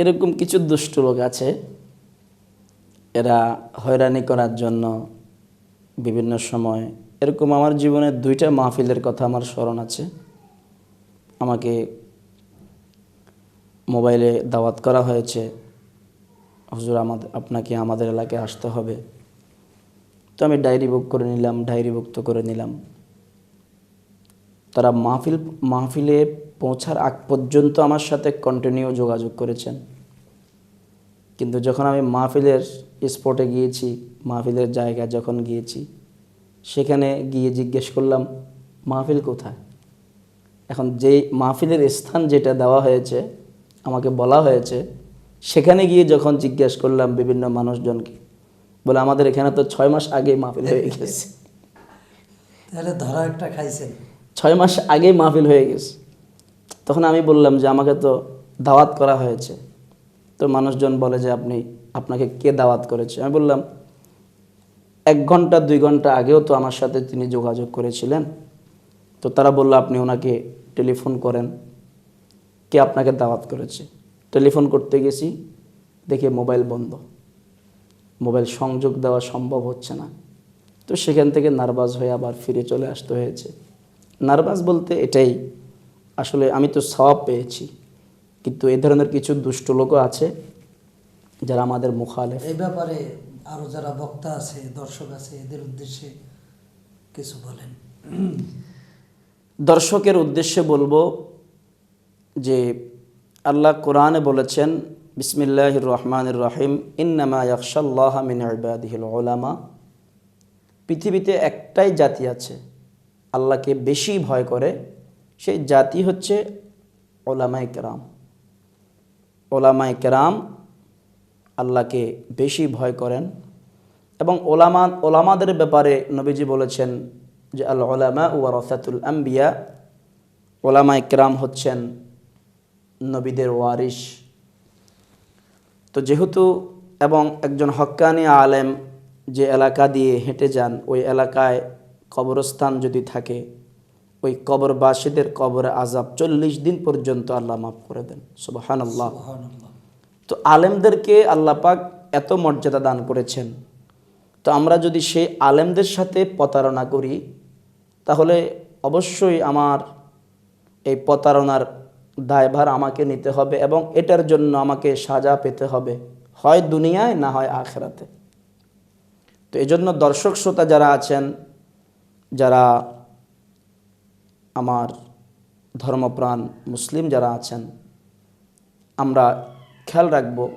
এরকম কিছু দুষ্ট লোক আছে, এরা হয়রানি করার জন্য বিভিন্ন সময়, এরকম আমার জীবনের দুইটা মাহফিলের কথা আমার স্মরণ আছে। আমাকে মোবাইলে দাওয়াত করা হয়েছে, হুজুর আমাদের আপনাকে আমাদের এলাকায় আসতে হবে। তো আমি ডায়েরি বুক করে নিলাম, ডায়েরি বুক তো করে নিলাম। তারা মাহফিল, মাহফিলে পৌঁছার আগ পর্যন্ত আমার সাথে কন্টিনিউ যোগাযোগ করেছেন। কিন্তু যখন আমি মাহফিলের স্পটে গিয়েছি, মাহফিলের জায়গায় যখন গিয়েছি, সেখানে গিয়ে জিজ্ঞেস করলাম, মাহফিল কোথায়? এখন যেই মাহফিলের স্থান যেটা দেওয়া হয়েছে, আমাকে বলা হয়েছে, সেখানে গিয়ে যখন জিজ্ঞেস করলাম বিভিন্ন মানুষজনকে, বলে আমাদের এখানে তো ছয় মাস আগে মাহফিল হয়ে গেছে। তাহলে ধরা একটা খাইছেন। ছয় মাস আগেই মাহফিল হয়ে গেছে। তখন আমি বললাম যে, আমাকে তো দাওয়াত করা হয়েছে। তো মানুষজন বলে যে, আপনি, আপনাকে কে দাওয়াত করেছে? আমি বললাম, এক ঘণ্টা, দুই ঘণ্টা আগেও তো আমার সাথে তিনি যোগাযোগ করেছিলেন। তো তারা বলল, আপনি ওনাকে টেলিফোন করেন। কে আপনাকে দাওয়াত করেছে? টেলিফোন করতে গেছি, দেখে মোবাইল বন্ধ। মোবাইল সংযোগ দেওয়া সম্ভব হচ্ছে না। তো সেখান থেকে নার্ভাস হয়ে আবার ফিরে চলে আসতে হয়েছে। নার্ভাস বলতে এটাই আসলে আমি তো সওয়াব পেয়েছি কিন্তু এই ধরনের কিছু দুষ্ট লোকও আছে যারা আমাদের মুখালে এই ব্যাপারে আরও যারা বক্তা আছে দর্শক আছে এদের উদ্দেশ্যে কিছু বলেন। দর্শকের উদ্দেশ্যে বলব যে আল্লাহ কোরআনে বলেছেন বিসমিল্লাহ রহমান রহিম ইন্নামা ইয়াকশাল্লাহ মিন ইবাদিহিল ওলামা পৃথিবীতে একটাই জাতি আছে আল্লাহকে বেশি ভয় করে, সেই জাতি হচ্ছে ওলামাই কেরাম। ওলামাই কেরাম আল্লাহকে বেশি ভয় করেন এবং ওলামা, ওলামাদের ব্যাপারে নবীজি বলেছেন যে, আল ওলামা ওয়ারসাতুল আম্বিয়া ওলামা ইকরাম হচ্ছেন নবীদের ওয়ারিস তো যেহেতু এবং একজন হক্কানি আলেম যে এলাকা দিয়ে হেঁটে যান, ওই এলাকায় কবরস্থান যদি থাকে ওই কবরবাসীদের কবরে আজাব চল্লিশ দিন পর্যন্ত আল্লাহ মাফ করে দেন। সুবাহান আল্লাহ তো আলেমদেরকে আল্লাহ পাক এত মর্যাদা দান করেছেন। তো আমরা যদি সেই আলেমদের সাথে প্রতারণা করি তাহলে অবশ্যই আমার এই প্রতারণার দায়ভার আমাকে নিতে হবে এবং এটার জন্য আমাকে সাজা পেতে হবে হয় দুনিয়ায় না হয় আখেরাতে। তো এই জন্য দর্শক শ্রোতা যারা আছেন যারা আমার ধর্মপ্রাণ মুসলিম যারা আছেন, আমরা খেয়াল রাখব,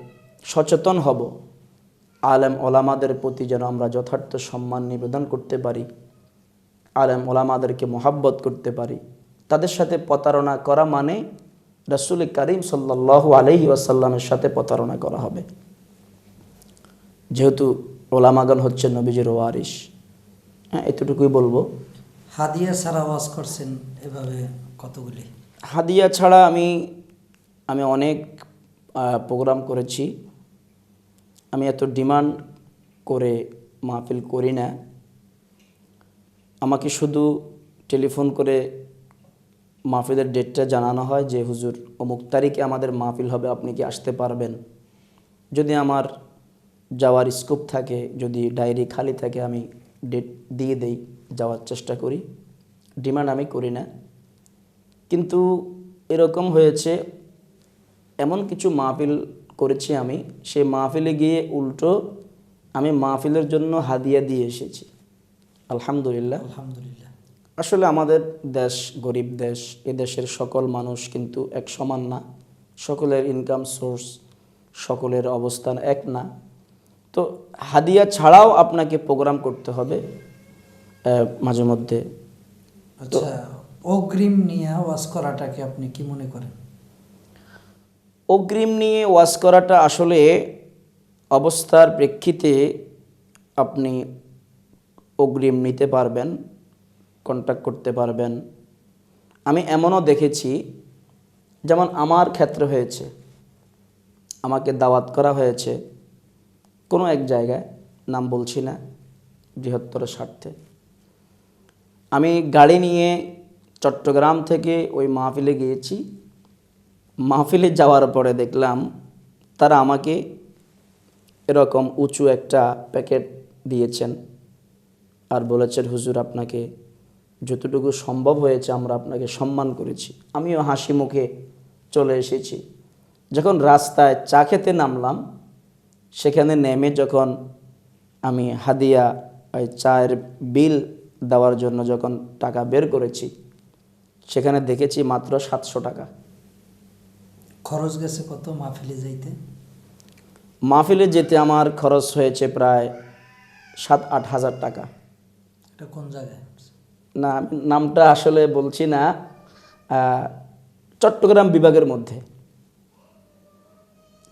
সচেতন হব। আলেম ওলামাদের প্রতি যেন আমরা যথার্থ সম্মান নিবেদন করতে পারি, আলেম ওলামাদেরকে মোহাব্বত করতে পারি। তাদের সাথে প্রতারণা করা মানে রসুল করিম সাল্লাহ আলহি ওয়াসাল্লামের সাথে প্রতারণা করা হবে। যেহেতু ওলামাগণ হচ্ছে নবীজির ওয়ারিস হ্যাঁ এতটুকুই বলব। হাদিয়া ছাড়া ওয়াজ করছেন এভাবে কতগুলি? হাদিয়া ছাড়া আমি আমি অনেক প্রোগ্রাম করেছি। আমি এত ডিমান্ড করে মাহফিল করি না। আমাকে শুধু টেলিফোন করে মাহফিলের ডেটটা জানানো হয় যে হুজুর অমুক তারিখে আমাদের মাহফিল হবে আপনি কি আসতে পারবেন? যদি আমার যাওয়ার স্কোপ থাকে যদি ডায়েরি খালি থাকে আমি ডেট দিয়ে দেই যাওয়ার চেষ্টা করি। ডিমান্ড আমি করি না। কিন্তু এরকম হয়েছে এমন কিছু মাহফিল করেছি আমি সেই মাহফিলে গিয়ে উল্টো আমি মাহফিলের জন্য হাদিয়া দিয়ে এসেছি। আলহামদুলিল্লাহ। আলহামদুলিল্লাহ। আসলে আমাদের দেশ গরিব দেশ এ দেশের সকল মানুষ কিন্তু এক সমান না। সকলের ইনকাম সোর্স সকলের অবস্থান এক না। তো হাদিয়া ছাড়াও আপনাকে প্রোগ্রাম করতে হবে মাঝে মধ্যে। আচ্ছা অগ্রিম নিয়ে ওয়াজ করাটাকে আপনি কি মনে করেন? অগ্রিম নিয়ে ওয়াজ করাটা আসলে অবস্থার প্রেক্ষিতে আপনি অগ্রিম নিতে পারবেন কন্ট্যাক্ট করতে পারবেন। আমি এমনও দেখেছি যেমন আমার ক্ষেত্রে হয়েছে আমাকে দাওয়াত করা হয়েছে। কোনো এক জায়গায় নাম বলছি না বৃহত্তর স্বার্থে। আমি গাড়ি নিয়ে চট্টগ্রাম থেকে ওই মাহফিলে গিয়েছি। মাহফিলে যাওয়ার পরে দেখলাম তারা আমাকে এরকম উঁচু একটা প্যাকেট দিয়েছেন আর বলেছেন, হুজুর, আপনাকে যতটুকু সম্ভব হয়েছে আমরা আপনাকে সম্মান করেছি। আমিও হাসি মুখে চলে এসেছি। যখন রাস্তায় চা খেতে নামলাম সেখানে নেমে যখন আমি হাদিয়া ওই চায়ের বিল দেওয়ার জন্য যখন টাকা বের করেছি সেখানে দেখেছি মাত্র সাতশো টাকা। খরচ গেছে কত মাহফিলে যাইতে? মাহফিলে যেতে আমার খরচ হয়েছে প্রায় সাত আট হাজার টাকা। এটা কোন জায়গায়? না নামটা আসলে বলছি না চট্টগ্রাম বিভাগের মধ্যে।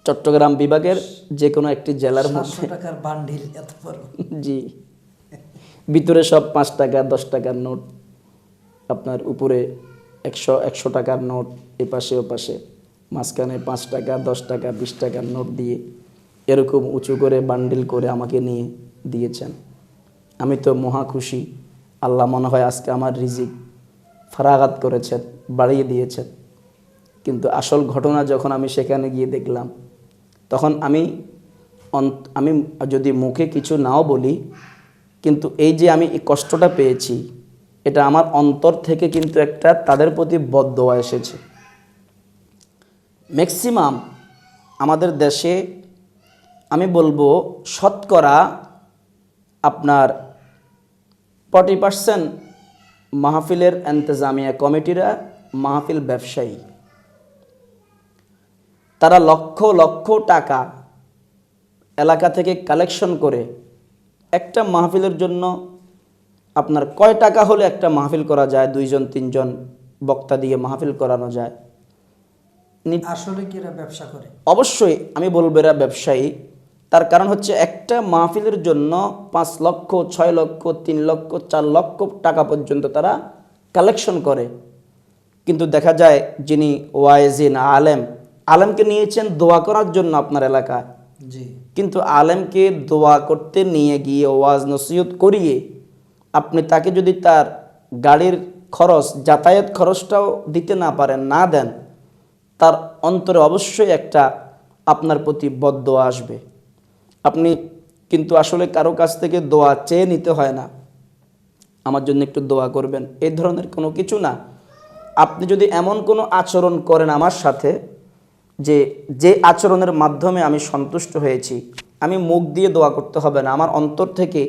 চট্টগ্রাম বিভাগের যে কোনো একটি জেলার মধ্যে। টাকার বান্ডিল এত বড়। জি। ভিতরে সব পাঁচ টাকা দশ টাকার নোট আপনার উপরে একশো একশো টাকার নোট এ পাশে ও পাশে মাঝখানে পাঁচ টাকা দশ টাকা বিশ টাকার নোট দিয়ে এরকম উঁচু করে বান্ডিল করে আমাকে নিয়ে দিয়েছেন। আমি তো মহা খুশি। আল্লাহ মনে হয় আজকে আমার রিজিক ফারাগাত করেছেন বাড়িয়ে দিয়েছেন। কিন্তু আসল ঘটনা যখন আমি সেখানে গিয়ে দেখলাম তখন আমি আমি যদি মুখে কিছু নাও বলি, কিন্তু এই যে আমি এই কষ্টটা পেয়েছি, এটা আমার অন্তর থেকে কিন্তু একটা তাদের প্রতি বদদোয়া এসেছে। ম্যাক্সিমাম আমাদের দেশে আমি বলব শতকরা আপনার ফর্টি পার্সেন্ট মাহফিলের এন্তেজামিয়া কমিটিরা মাহফিল ব্যবসায়ী। তারা লক্ষ লক্ষ টাকা এলাকা থেকে কালেকশন করে একটা মাহফিলের জন্য আপনার কয় টাকা হলে একটা মাহফিল করা যায়? দুইজন তিনজন বক্তা দিয়ে মাহফিল করানো যায়। আসলে কি এরা ব্যবসা করে? অবশ্যই আমি বলব এরা ব্যবসায়ী। তার কারণ হচ্ছে একটা মাহফিলের জন্য পাঁচ লক্ষ ছয় লক্ষ তিন লক্ষ চার লক্ষ টাকা পর্যন্ত তারা কালেকশন করে। কিন্তু দেখা যায় যিনি ওয়াইজিন আলেম আলেমকে নিয়েছেন দোয়া করার জন্য আপনার এলাকায়। জি। কিন্তু আলেমকে দোয়া করতে নিয়ে গিয়ে ওয়াজ নসিহত করিয়ে আপনি তাকে যদি তার গাড়ির খরচ যাতায়াত খরচটাও দিতে না পারেন না দেন তার অন্তরে অবশ্যই একটা আপনার প্রতি বদদোয়া আসবে। আপনি কিন্তু আসলে কারও কাছ থেকে দোয়া চেয়ে নিতে হয় না। আমার জন্য একটু দোয়া করবেন। এই ধরনের কোনো কিছু না। আপনি যদি এমন কোনো আচরণ করেন আমার সাথে যে যে আচরণের মাধ্যমে আমি সন্তুষ্ট হয়েছি, আমি মুখ দিয়ে দোয়া করতে হবে না, আমার অন্তর থেকে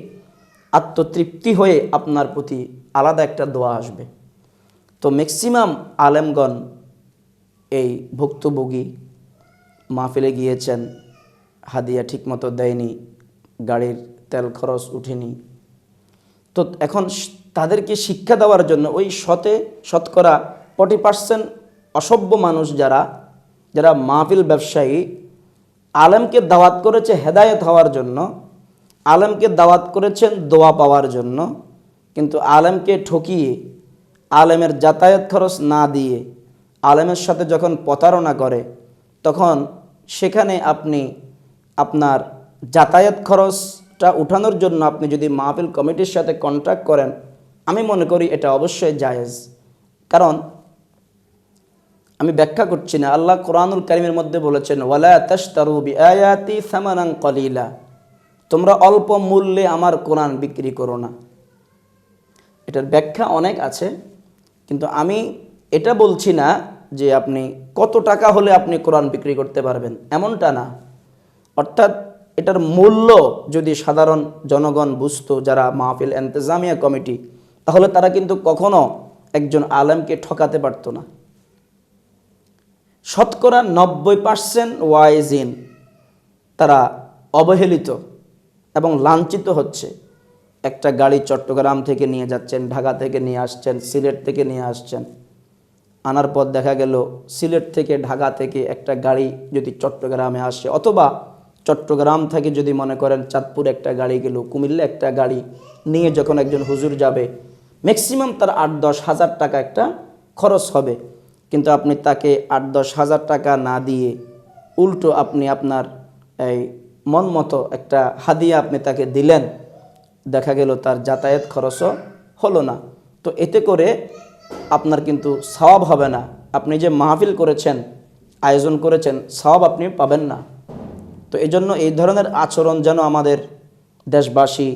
আত্মতৃপ্তি হয়ে আপনার প্রতি আলাদা একটা দোয়া আসবে। তো ম্যাক্সিমাম আলেমগণ এই ভুক্তভোগী মাহফিলে গিয়েছেন, হাদিয়া ঠিকমতো দেয়নি, গাড়ির তেল খরচ উঠেনি। তো এখন তাদেরকে শিক্ষা দেওয়ার জন্য ওই শতে শতকরা ফর্টি পার্সেন্ট অসভ্য মানুষ যারা যারা মাহফিল ব্যবসায়ী, আলেমকে দাওয়াত করেছে হেদায়ত হওয়ার জন্য, আলেমকে দাওয়াত করেছেন দোয়া পাওয়ার জন্য, কিন্তু আলেমকে ঠকিয়ে, আলেমের যাতায়াত খরচ না দিয়ে আলেমের সাথে যখন প্রতারণা করে, তখন সেখানে আপনি আপনার যাতায়াত খরচটা উঠানোর জন্য আপনি যদি মাহফিল কমিটির সাথে কন্ট্যাক্ট করেন, আমি মনে করি এটা অবশ্যই জায়েজ। কারণ আমি ব্যাখ্যা করছি না। আল্লাহ কোরআনুল কারিমের মধ্যে বলেছেন, ওয়ালা তাশতারু বিআয়াতি সামানান কলিলা। তোমরা অল্প মূল্যে আমার কোরআন বিক্রি করো না। এটার ব্যাখ্যা অনেক আছে, কিন্তু আমি এটা বলছি না যে আপনি কত টাকা হলে আপনি কোরআন বিক্রি করতে পারবেন, এমনটা না। অর্থাৎ এটার মূল্য যদি সাধারণ জনগণ বুঝতো, যারা মাহফিল এন্তেজামিয়া কমিটি, তাহলে তারা কিন্তু কখনো একজন আলেমকে ঠকাতে পারতো না। শতকরা নব্বই পার্সেন্ট ওয়াইজিন তারা অবহেলিত এবং লাঞ্ছিত হচ্ছে। একটা গাড়ি চট্টগ্রাম থেকে নিয়ে যাচ্ছেন, ঢাকা থেকে নিয়ে আসছেন, সিলেট থেকে নিয়ে আসছেন। আনার পর দেখা গেল সিলেট থেকে ঢাকা থেকে একটা গাড়ি যদি চট্টগ্রামে আসে অথবা চট্টগ্রাম থেকে যদি মনে করেন চাঁদপুর একটা গাড়ি গেল, কুমিল্লা একটা গাড়ি নিয়ে যখন একজন হুজুর যাবে ম্যাক্সিমাম তার আট দশ হাজার টাকা একটা খরচ হবে। কিন্তু আপনি তাকে আট দশ হাজার টাকা না দিয়ে উল্টো আপনি আপনার এই মন মতো একটা হাদিয়া আপনি তাকে দিলেন, দেখা গেল তার যাতায়াত খরচও হলো না। তো এতে করে আপনার কিন্তু সওয়াব হবে না। আপনি যে মাহফিল করেছেন, আয়োজন করেছেন, সওয়াব আপনি পাবেন না। তো এই জন্য এই ধরনের আচরণ যেন আমাদের দেশবাসী,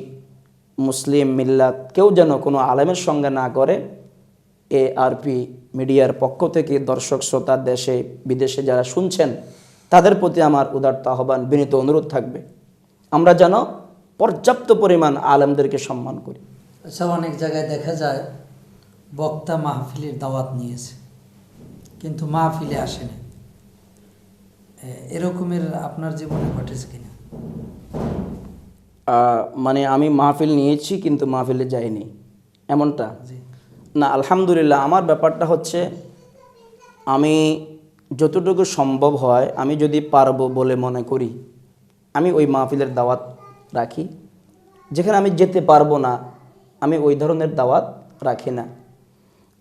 মুসলিম মিল্লাত কেউ যেন কোনো আলেমের সঙ্গে না করে এ আরপি মিডিয়ার পক্ষ থেকে দর্শক শ্রোতা দেশে বিদেশে যারা শুনছেন তাদের প্রতি আমার উদারতা আহ্বান বিনীত অনুরোধ থাকবে। আমরা যেন পর্যাপ্ত পরিমাণ আলেমদেরকে সম্মান করি। আচ্ছা অনেক জায়গায় দেখা যায় বক্তা মাহফিলের দাওয়াত নিয়েছে কিন্তু মাহফিলে আসেনি। এরকমের আপনার জীবনে ঘটেছে কিনা? মানে আমি মাহফিল নিয়েছি কিন্তু মাহফিলে যাইনি। এমনটা? জি। না, আলহামদুলিল্লাহ, আমার ব্যাপারটা হচ্ছে আমি যতটুকু সম্ভব হয়, আমি যদি পারব বলে মনে করি, আমি ওই মাহফিলের দাওয়াত রাখি। যেখানে আমি যেতে পারব না, আমি ওই ধরনের দাওয়াত রাখি না।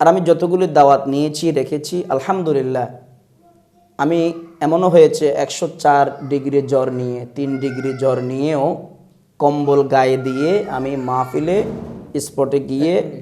আর আমি যতগুলি দাওয়াত নিয়েছি, রেখেছি, আলহামদুলিল্লাহ, আমি এমনও হয়েছে, একশো চার ডিগ্রি জ্বর নিয়ে, তিন ডিগ্রি জ্বর নিয়েও কম্বল গায়ে দিয়ে আমি মাহফিলে স্পটে গিয়ে